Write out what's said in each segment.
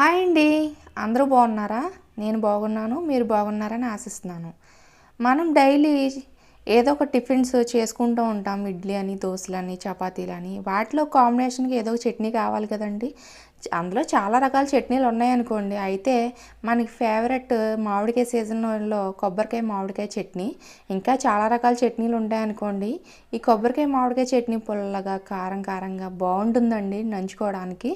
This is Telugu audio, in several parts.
హాయ్ అండి. అందరూ బాగున్నారా? నేను బాగున్నాను మీరు బాగున్నారని ఆశిస్తున్నాను. మనం డైలీ ఏదో ఒక టిఫిన్స్ చేసుకుంటూ ఉంటాం. ఇడ్లీ అని దోశలని చపాతీలని వాటిలో కాంబినేషన్కి ఏదో ఒక చట్నీ కావాలి కదండి. అందులో చాలా రకాల చట్నీలు ఉన్నాయనుకోండి అయితే మనకి ఫేవరెట్ మామిడికాయ సీజన్లో కొబ్బరికాయ మామిడికాయ చట్నీ ఇంకా చాలా రకాల చట్నీలు ఉంటాయనుకోండి ఈ కొబ్బరికాయ మామిడికాయ చట్నీ పుల్లగా కారం కారంగా బాగుంటుందండి నంచుకోవడానికి.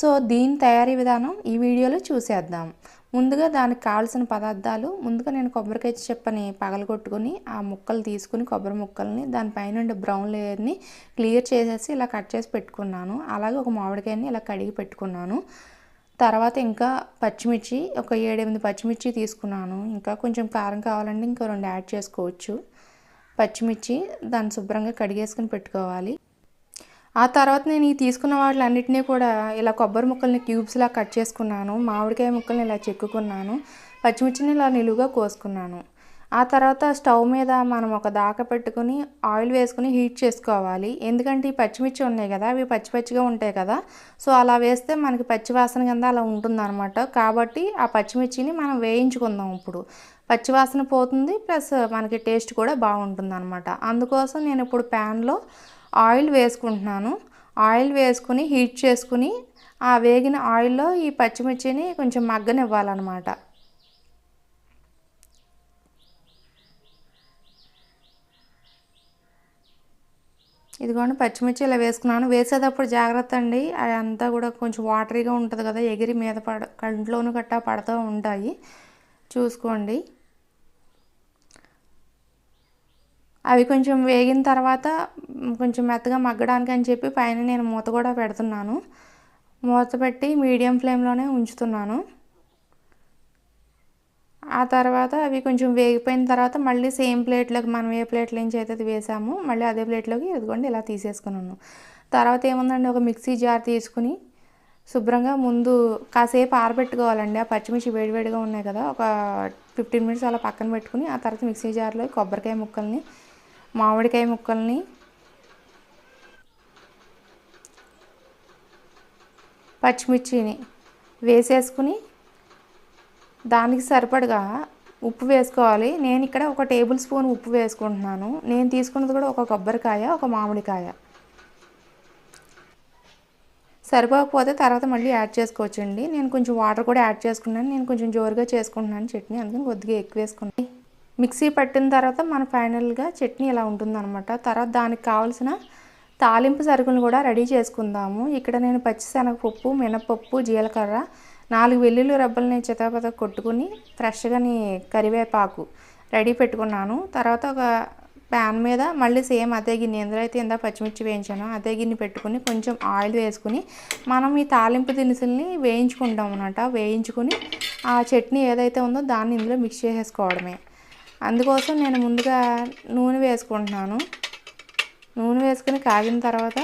సో దీని తయారీ విధానం ఈ వీడియోలో చూసేద్దాం. ముందుగా దానికి కావాల్సిన పదార్థాలు ముందుగా నేను కొబ్బరికాయ చెప్పని పగలగొట్టుకుని ఆ ముక్కలు తీసుకుని కొబ్బరి ముక్కల్ని దానిపైన ఉండే బ్రౌన్ లేయర్ని క్లియర్ చేసేసి ఇలా కట్ చేసి పెట్టుకున్నాను. అలాగే ఒక మామిడికాయని ఇలా కడిగి పెట్టుకున్నాను. తర్వాత ఇంకా పచ్చిమిర్చి ఒక ఏడెనిమిది పచ్చిమిర్చి తీసుకున్నాను. ఇంకా కొంచెం కారం కావాలంటే ఇంకా రెండు యాడ్ చేసుకోవచ్చు. పచ్చిమిర్చి దాన్ని శుభ్రంగా కడిగేసుకుని పెట్టుకోవాలి. ఆ తర్వాత నేను ఈ తీసుకున్న వాటిలన్నిటినీ కూడా ఇలా కొబ్బరి ముక్కల్ని క్యూబ్స్లా కట్ చేసుకున్నాను. మామిడికాయ ముక్కల్ని ఇలా చెక్కుకున్నాను. పచ్చిమిర్చిని ఇలా నిలువుగా కోసుకున్నాను. ఆ తర్వాత స్టవ్ మీద మనం ఒక దాక పెట్టుకుని ఆయిల్ వేసుకుని హీట్ చేసుకోవాలి. ఎందుకంటే ఈ పచ్చిమిర్చి ఉన్నాయి కదా అవి పచ్చి పచ్చిగా ఉంటాయి కదా. సో అలా వేస్తే మనకి పచ్చి వాసన కింద అలా ఉంటుందన్నమాట. కాబట్టి ఆ పచ్చిమిర్చిని మనం వేయించుకుందాం ఇప్పుడు. పచ్చివాసన పోతుంది ప్లస్ మనకి టేస్ట్ కూడా బాగుంటుంది అనమాట అందుకోసం నేను ఇప్పుడు ప్యాన్లో ఆయిల్ వేసుకుంటున్నాను. ఆయిల్ వేసుకుని హీట్ చేసుకుని ఆ వేగిన ఆయిల్లో ఈ పచ్చిమిర్చిని కొంచెం మగ్గనివ్వాలన్నమాట. ఇదిగోండి పచ్చిమిర్చి ఇలా వేసుకున్నాను. వేసేటప్పుడు జాగ్రత్త అండి అదంతా కూడా కొంచెం వాటరీగా ఉంటుంది కదా ఎగిరి మీద పడ కంట్లోను గట్టా పడుతూ ఉంటాయి. చూసుకోండి. అవి కొంచెం వేగిన తర్వాత కొంచెం మెత్తగా మగ్గడానికి అని చెప్పి పైన నేను మూత కూడా పెడుతున్నాను. మూత పెట్టి మీడియం ఫ్లేమ్లోనే ఉంచుతున్నాను. ఆ తర్వాత అవి కొంచెం వేగిపోయిన తర్వాత మళ్ళీ సేమ్ ప్లేట్లోకి మనం ఏ ప్లేట్లో నుంచి అయితే వేసాము మళ్ళీ అదే ప్లేట్లోకి ఇదిగోండి ఇలా తీసేసుకున్నాను తర్వాత ఏముందండి? ఒక మిక్సీ జార్ తీసుకుని శుభ్రంగా ముందు కాసేపు ఆరబెట్టుకోవాలండి. ఆ పచ్చిమిర్చి వేడివేడిగా ఉన్నాయి కదా ఒక ఫిఫ్టీన్ మినిట్స్ అలా పక్కన పెట్టుకుని ఆ తర్వాత మిక్సీ జార్లో కొబ్బరికాయ ముక్కల్ని మామిడికాయ ముక్కల్ని పచ్చిమిర్చిని వేసేసుకుని దానికి సరిపడగా ఉప్పు వేసుకోవాలి. నేను ఇక్కడ ఒక టేబుల్ స్పూన్ ఉప్పు వేసుకుంటున్నాను. నేను తీసుకున్నది కూడా ఒక కొబ్బరికాయ ఒక మామిడికాయ. సరిపోకపోతే తర్వాత మళ్ళీ యాడ్ చేసుకోవచ్చండి. నేను కొంచెం వాటర్ కూడా యాడ్ చేసుకున్నాను. నేను కొంచెం జోరుగా చేసుకుంటున్నాను. చట్నీ అందుకని కొద్దిగా ఎక్కువ వేసుకున్నాను మిక్సీ పట్టిన తర్వాత మన ఫైనల్గా చట్నీ ఇలా ఉంటుందన్నమాట. తర్వాత దానికి కావాల్సిన తాలింపు సరుకులు కూడా రెడీ చేసుకుందాము. ఇక్కడ నేను పచ్చిశనగపప్పు మినపప్పు జీలకర్ర నాలుగు వెల్లుల్లి రబ్బల్ని చితపత కొట్టుకుని ఫ్రెష్గాని కరివేపాకు రెడీ పెట్టుకున్నాను. తర్వాత ఒక ప్యాన్ మీద మళ్ళీ సేమ్ అదే గిన్నె ఎందులో అయితే ఇందా పచ్చిమిర్చి వేయించానో. అదే గిన్నె పెట్టుకుని కొంచెం ఆయిల్ వేసుకుని మనం ఈ తాలింపు దినుసుల్ని వేయించుకుంటాం అనమాట వేయించుకుని ఆ చట్నీ ఏదైతే ఉందో దాన్ని ఇందులో మిక్స్ చేసేసుకోవడమే. అందుకోసం నేను ముందుగా నూనె వేసుకుంటున్నాను. నూనె వేసుకుని కాగిన తర్వాత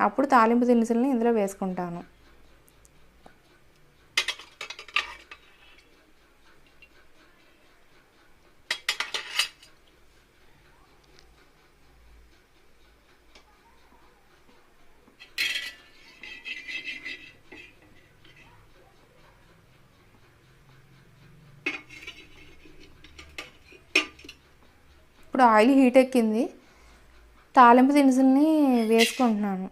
అప్పుడు తాలింపు దినుసులని ఇందులో వేసుకుంటాను. ఇప్పుడు ఆయిల్ హీట్ ఎక్కింది. తాలింపు దినుసుల్ని వేసుకుంటున్నాను.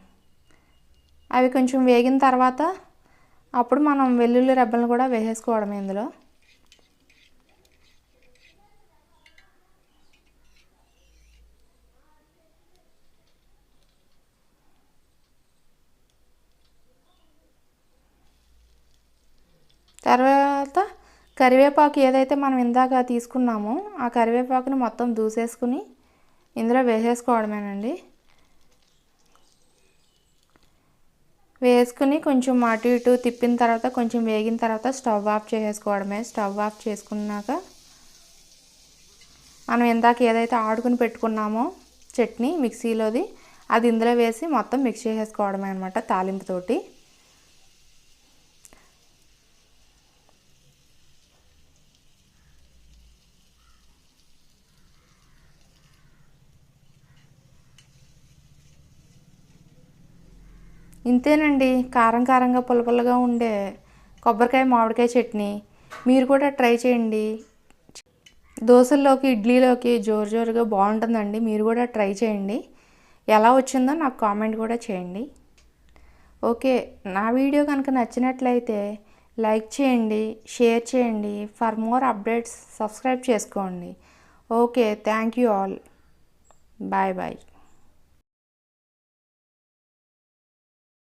అవి కొంచెం వేగిన తర్వాత అప్పుడు మనం వెల్లుల్లి రెబ్బలను కూడా వేసేసుకోవడం ఇందులో. తర్వాత కరివేపాకు ఏదైతే మనం ఇందాక తీసుకున్నామో ఆ కరివేపాకుని మొత్తం దూసేసుకుని ఇందులో వేసేసుకోవడమేనండి. వేసుకుని కొంచెం అటు ఇటు తిప్పిన తర్వాత కొంచెం వేగిన తర్వాత స్టవ్ ఆఫ్ చేసేసుకోవడమే. స్టవ్ ఆఫ్ చేసుకున్నాక మనం ఇందాక ఏదైతే ఆడుకుని పెట్టుకున్నామో చట్నీ మిక్సీలోది అది ఇందులో వేసి మొత్తం మిక్స్ చేసేసుకోవడమే అనమాట తాలింపుతోటి. ఇంతేనండి. కారం కారంగా పుల్ల పుల్లగా ఉండే కొబ్బరికాయ మామిడికాయ చట్నీ. మీరు కూడా ట్రై చేయండి. దోశల్లోకి ఇడ్లీలోకి జోరు జోరుగా బాగుంటుందండి. మీరు కూడా ట్రై చేయండి. ఎలా వచ్చిందో నాకు కామెంట్ కూడా చేయండి. ఓకే. నా వీడియో కనుక నచ్చినట్లయితే లైక్ చేయండి షేర్ చేయండి. ఫర్ మోర్ అప్డేట్స్ సబ్స్క్రైబ్ చేసుకోండి. Okay. Thank you all. Bye bye.